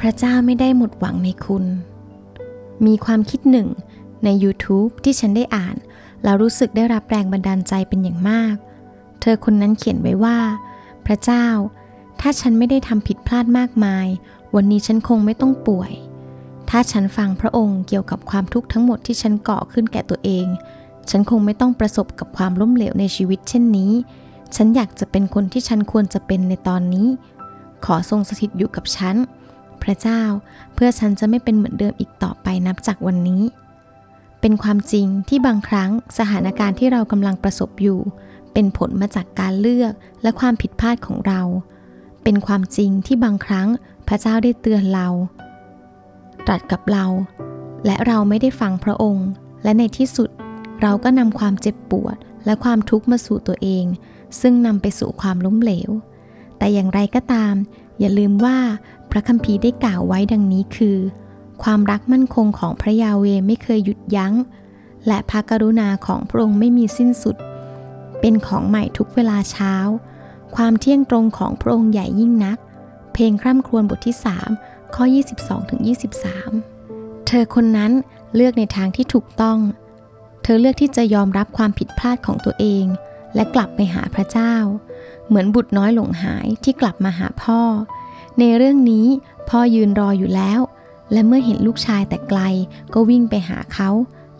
พระเจ้าไม่ได้หมดหวังในคุณ มีความคิดหนึ่งใน YouTube ที่ฉันได้อ่าน แล้วรู้สึกได้รับแรงบันดาลใจเป็นอย่างมาก เธอคนนั้นเขียนไว้ว่า พระเจ้า ถ้าฉันไม่ได้ทำผิดพลาดมากมาย วันนี้ฉันคงไม่ต้องป่วย ถ้าฉันฟังพระองค์เกี่ยวกับความทุกข์ทั้งหมดที่ฉันก่อขึ้นแก่ตัวเอง ฉันคงไม่ต้องประสบกับความล้มเหลวในชีวิตเช่นนี้ ฉันอยากจะเป็นคนที่ฉันควรจะเป็นในตอนนี้ ขอทรงสถิตอยู่กับฉัน พระเจ้า เพื่อฉันจะไม่เป็นเหมือนเดิมอีกต่อไปนับจากวันนี้ เป็นความจริงที่บางครั้งสถานการณ์ที่เรากำลังประสบอยู่ เป็นผลมาจากการเลือกและความผิดพลาดของเรา เป็นความจริงที่บางครั้งพระเจ้าได้เตือนเรา ตรัสกับเรา และเราไม่ได้ฟังพระองค์ และในที่สุดเราก็นำความเจ็บปวดและความทุกข์มาสู่ตัวเอง ซึ่งนำไปสู่ความล้มเหลว แต่อย่างไรก็ตาม อย่าลืมว่า พระคัมภีร์ได้กล่าวไว้ดังนี้คือ ความรักมั่นคงของพระยาเวไม่เคยหยุดยัง้ง และพระกรุณาของพระองค์ไม่มีสิ้นสุด เป็นของใหม่ทุกเวลาเช้า ความเที่ยงตรงของพระองค์ใหญ่ยิ่งนัก เพลงคร่ำครวญบทที่ 3 ข้อ 22-23 เธอคนนั้นเลือกในทางที่ถูกต้อง เธอเลือกที่จะยอมรับความผิดพลาดของตัวเอง และกลับไปหาพระเจ้า เหมือนบุตรน้อยหลงหายที่กลับมาหาพ่อ ในเรื่องนี้พ่อยืนรออยู่แล้ว และเมื่อเห็นลูกชายแต่ไกลก็วิ่งไปหาเขา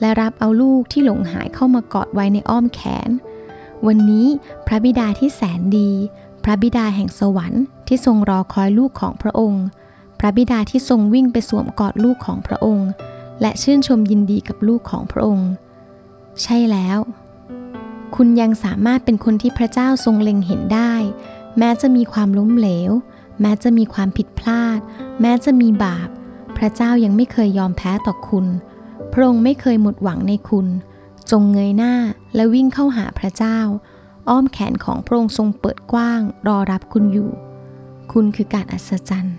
และรับเอาลูกที่หลงหายเข้ามากอดไว้ในอ้อมแขน วันนี้พระบิดาที่แสนดี พระบิดาแห่งสวรรค์ที่ทรงรอคอยลูกของพระองค์ พระบิดาที่ทรงวิ่งไปสวมกอดลูกของพระองค์ และชื่นชมยินดีกับลูกของพระองค์ ใช่แล้ว คุณยังสามารถเป็นคนที่พระเจ้าทรงเล็งเห็นได้ แม้จะมีความล้มเหลว แม้จะมีความผิดพลาด แม้จะมีบาป พระเจ้ายังไม่เคยยอมแพ้ต่อคุณ พระองค์ไม่เคยหมดหวังในคุณ จงเงยหน้าและวิ่งเข้าหาพระเจ้า อ้อมแขนของพระองค์ทรงเปิดกว้าง รอรับคุณอยู่ คุณคือการอัศจรรย์